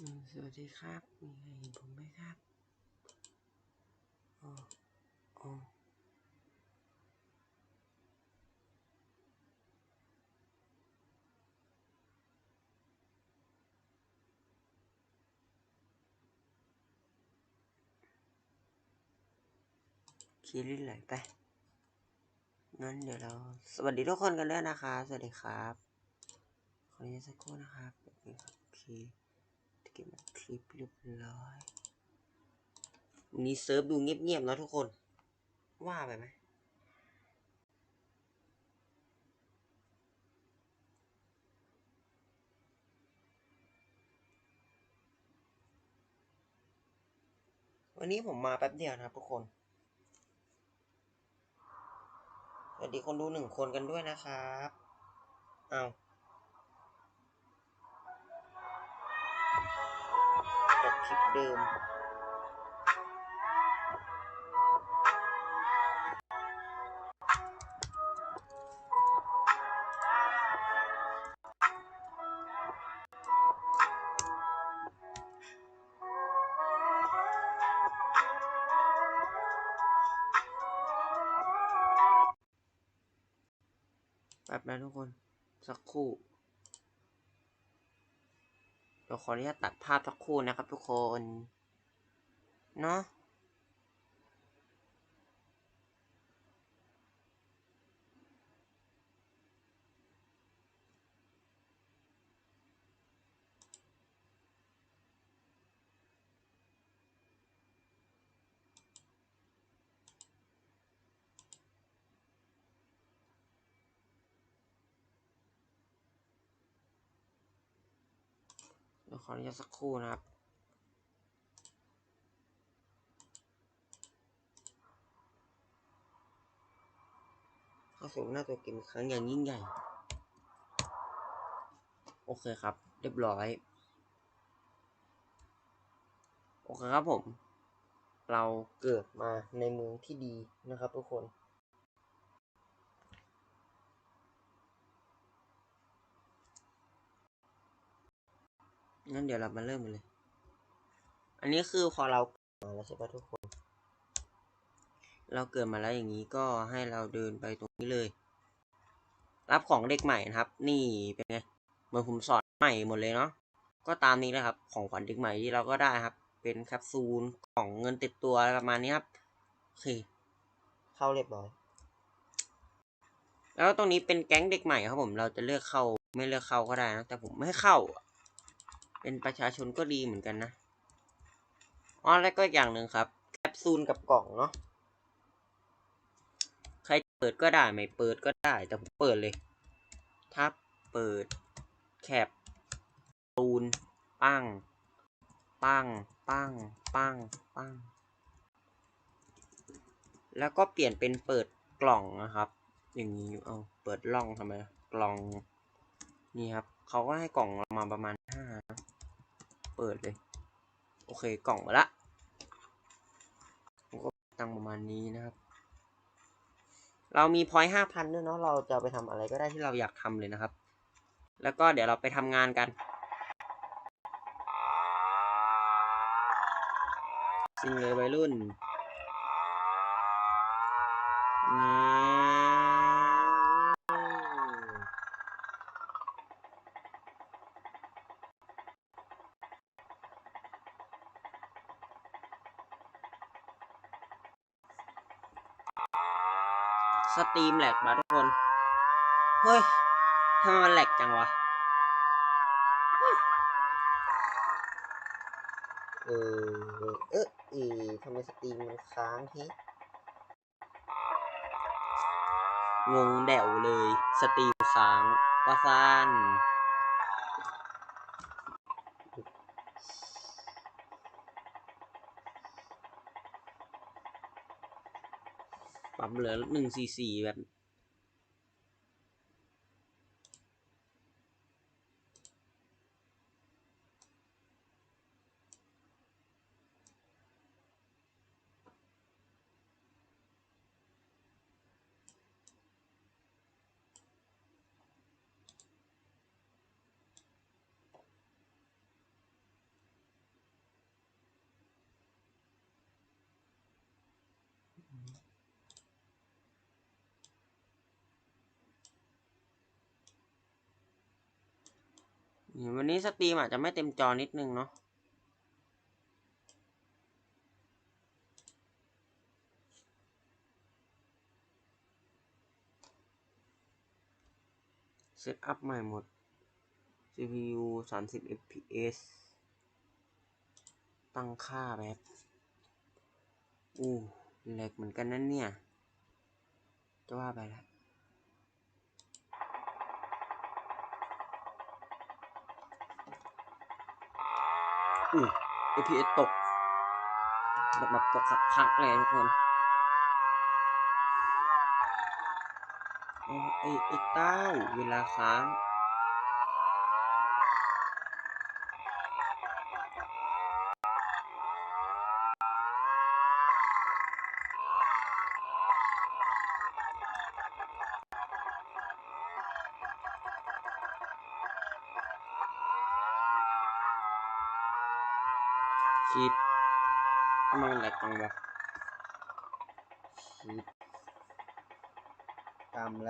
สวัสดีครับ มีใครเห็นผมไหมครับอ๋ออ๋อคิดเรื่อยไป งั้นเดี๋ยวเรา สวัสดีทุกคนกันด้วยนะคะ สวัสดีครับ ขออนุญาตสักครู่นะครับ โอเค ก็บคลิปเรียบร้อยนนี้เซิร์ฟดูเงียบๆนะทุกคน ว่าไปไหมวันนี้ผมมาแป๊บเดียวนะครับทุกคน สวัสดีคนดูหนึ่งคนกันด้วยนะครับ เอา ลิปเดิม แป๊บนะทุกคน สักครู่ เดี๋ยวขออนุญาตตัดภาพสักครู่นะครับทุกคน เนาะ ออนุญาตสักครู่นะครับเข้าสู่หน้าตัวเกมอีกครั้งอย่างยิ่งใหญ่ โอเคครับ เรียบร้อย โอเคครับผม เราเกิดมาในเมืองที่ดีนะครับทุกคน งั้นเดี๋ยวเรามาเริ่มกันเลย อันนี้คือพอเราเกิดมาแล้วใช่ปะทุกคน เราเกิดมาแล้วอย่างนี้ก็ให้เราเดินไปตรงนี้เลย รับของเด็กใหม่นะครับ นี่เป็นไงเหมือนผมสอนใหม่หมดเลยเนาะ ก็ตามนี้นะครับ ของขวัญเด็กใหม่ที่เราก็ได้ครับ เป็นแคปซูลของเงินติดตัวอะไรประมาณนี้ครับ โอเค เข้าเรียบร้อย แล้วตรงนี้เป็นแก๊งเด็กใหม่ครับผม เราจะเลือกเข้าไม่เลือกเข้าก็ได้นะ แต่ผมไม่เข้า เป็นประชาชนก็ดีเหมือนกันนะอ๋อแล้วก็อีกอย่างหนึ่งครับ แคปซูลกับกล่องเนาะใครเปิดก็ได้ไม่เปิดก็ได้แต่ผมเปิดเลยถ้าเปิดแคปซูลปังปังปังปังปังแล้วก็เปลี่ยนเป็นเปิดกล่องนะครับ อย่างนี้เอาเปิดล่องทำไมกล่องนี่ครับเขาก็ให้กล่องมาประมาณห้านะ เปิดเลย โอเคกล่องมาละผมก็ตั้งประมาณนี้นะครับ เรามีพอยห้าพันด้วยเนาะเราจะไปทำอะไรก็ได้ที่เราอยากทำเลยนะครับ แล้วก็เดี๋ยวเราไปทำงานกันสิ่งเลยวัยรุ่น สตรีมแหลกมาทุกคน เฮ้ยทำไมมันแหลกจังวะ เออ เอ๊ะเอ๊ะทำไมสตรีมมันค้างเฮ้งงแดวเลย สตรีมค้างว่าซ่าน ปั๊บเหลือหนึ่งซีซีแบบ วันนี้สตรีมอาจจะไม่เต็มจอนิดนึงเนาะเซตอัพใหม่หมด CPU 30 fps ตั้งค่าแบบอู้แหลกเหมือนกันนั่นเนี่ย จะว่าไปแล้ว อู้ fps ตกแบบแบบตกสักพักเลยทุกคนไอ้ไอไอเต้าเวลาค้าง ชิดทำไมมันแหลกจังวะคิดตามแล้ว